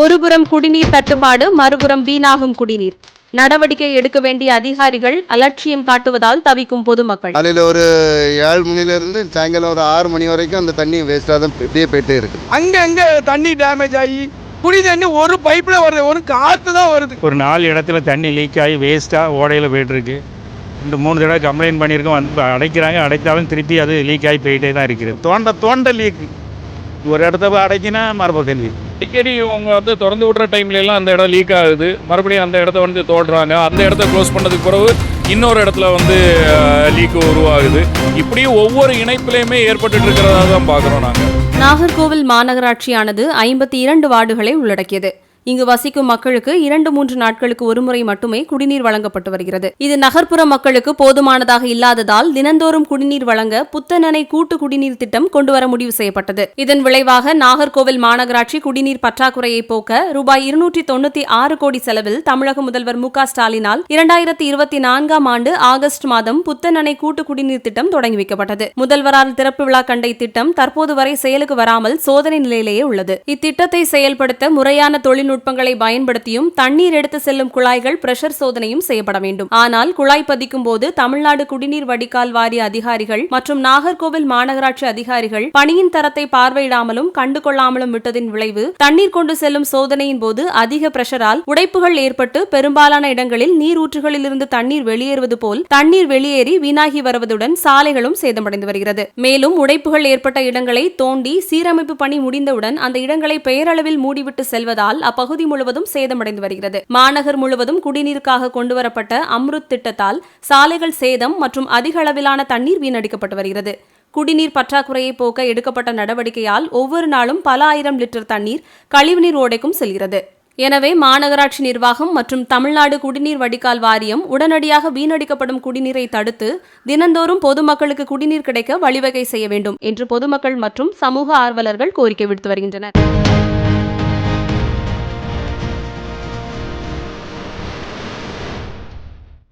ஒருபுறம் குடிநீர் தட்டுப்பாடு மறுபுறம் வீணாகும் குடிநீர். நடவடிக்கை எடுக்க வேண்டிய அதிகாரிகள் அலட்சியம் காட்டுவதால் தவிக்கும் பொதுமக்கள். காலையில் ஒரு ஏழு மணிலேருந்து சாயங்காலம் ஒரு ஆறு மணி வரைக்கும் அந்த தண்ணி வேஸ்ட்டாக தான் இப்படியே போயிட்டே இருக்கு அங்கங்கே தண்ணி டேமேஜ் ஆகி குடி தண்ணி ஒரு பைப்பில் வருது ஒரு காற்று தான் வருது. ஒரு நாலு இடத்துல தண்ணி லீக் ஆகி வேஸ்ட்டாக ஓடையில் போயிட்டுருக்கு. ரெண்டு மூணு தடவை கம்ப்ளைண்ட் பண்ணியிருக்கோம் வந்து அடைக்கிறாங்க அடைத்தாலும் திருப்பி அது லீக் ஆகி போயிட்டே தான் இருக்குது. தோண்ட தோண்ட லீக் ஒரு இடத்த போய் அடைக்கினா மறுபடியும் லீக் அடிக்கடி அவங்க வந்து திறந்து விட்ற டைம்ல எல்லாம் அந்த இடம் லீக் ஆகுது. மறுபடியும் அந்த இடத்த வந்து தோடுறாங்க. அந்த இடத்த க்ளோஸ் பண்ணதுக்கு பிறகு இன்னொரு இடத்துல வந்து லீக்கு உருவாகுது. இப்படியும் ஒவ்வொரு இணைப்புலையுமே ஏற்பட்டுட்டு இருக்கிறதா தான் பார்க்குறோம் நாங்கள் நாகர்கோவில் மாநகராட்சியானது ஐம்பத்தி இரண்டு வார்டுகளை உள்ளடக்கியது. இங்கு வசிக்கும் மக்களுக்கு இரண்டு மூன்று நாட்களுக்கு ஒருமுறை மட்டுமே குடிநீர் வழங்கப்பட்டு வருகிறது. இது நகர்ப்புற மக்களுக்கு போதுமானதாக இல்லாததால் தினந்தோறும் குடிநீர் வழங்க புத்தனணை கூட்டு குடிநீர் திட்டம் கொண்டுவர முடிவு செய்யப்பட்டது. இதன் விளைவாக நாகர்கோவில் மாநகராட்சி குடிநீர் பற்றாக்குறையை போக்க ரூபாய் இருநூற்றி தொண்ணூத்தி ஆறு கோடி செலவில் தமிழக முதல்வர் மு ஸ்டாலினால் இரண்டாயிரத்தி இருபத்தி நான்காம் ஆண்டு ஆகஸ்ட் மாதம் புத்தனணை கூட்டு குடிநீர் திட்டம் தொடங்கி வைக்கப்பட்டது. முதல்வரால் திறப்பு விழா கண்ட இத்திட்டம் தற்போது வரை செயலுக்கு வராமல் சோதனை நிலையிலேயே உள்ளது. இத்திட்டத்தை செயல்படுத்த முறையான தொழில்நுட்ப தொழில்நுட்பங்களை பயன்படுத்தியும் தண்ணீர் எடுத்து செல்லும் குழாய்கள் பிரஷர் சோதனையும் செய்யப்பட வேண்டும். ஆனால் குழாய் பதிக்கும் போது தமிழ்நாடு குடிநீர் வடிகால் வாரிய அதிகாரிகள் மற்றும் நாகர்கோவில் மாநகராட்சி அதிகாரிகள் பணியின் தரத்தை பார்வையிடாமலும் கண்டுகொள்ளாமலும் விட்டதின் விளைவு தண்ணீர் கொண்டு செல்லும் சோதனையின் போது அதிக பிரஷரால் உடைப்புகள் ஏற்பட்டு பெரும்பாலான இடங்களில் நீர் ஊற்றுகளிலிருந்து தண்ணீர் வெளியேறுவது போல் தண்ணீர் வெளியேறி வீணாகி வருவதுடன் சாலைகளும் சேதமடைந்து வருகிறது. மேலும் உடைப்புகள் ஏற்பட்ட இடங்களை தோண்டி சீரமைப்பு பணி முடிந்தவுடன் அந்த இடங்களை பெயரளவில் மூடிவிட்டு செல்வதால் அப்பகுதி முழுவதும் சேதமடைந்து வருகிறது. மாநகர் முழுவதும் குடிநீருக்காக கொண்டுவரப்பட்ட அம்ருத் திட்டத்தால் சாலைகள் சேதம் மற்றும் அதிக அளவிலான தண்ணீர் வீணடிக்கப்பட்டு வருகிறது. குடிநீர் பற்றாக்குறையை போக்க எடுக்கப்பட்ட நடவடிக்கையால் ஒவ்வொரு நாளும் பல ஆயிரம் லிட்டர் தண்ணீர் கழிவுநீர் ஓடைக்கும் செல்கிறது. எனவே மாநகராட்சி நிர்வாகம் மற்றும் தமிழ்நாடு குடிநீர் வடிகால் வாரியம் உடனடியாக வீணடிக்கப்படும் குடிநீரை தடுத்து தினந்தோறும் பொதுமக்களுக்கு குடிநீர் கிடைக்க வழிவகை செய்ய வேண்டும் என்று பொதுமக்கள் மற்றும் சமூக ஆர்வலர்கள் கோரிக்கை விடுத்து வருகின்றனர்.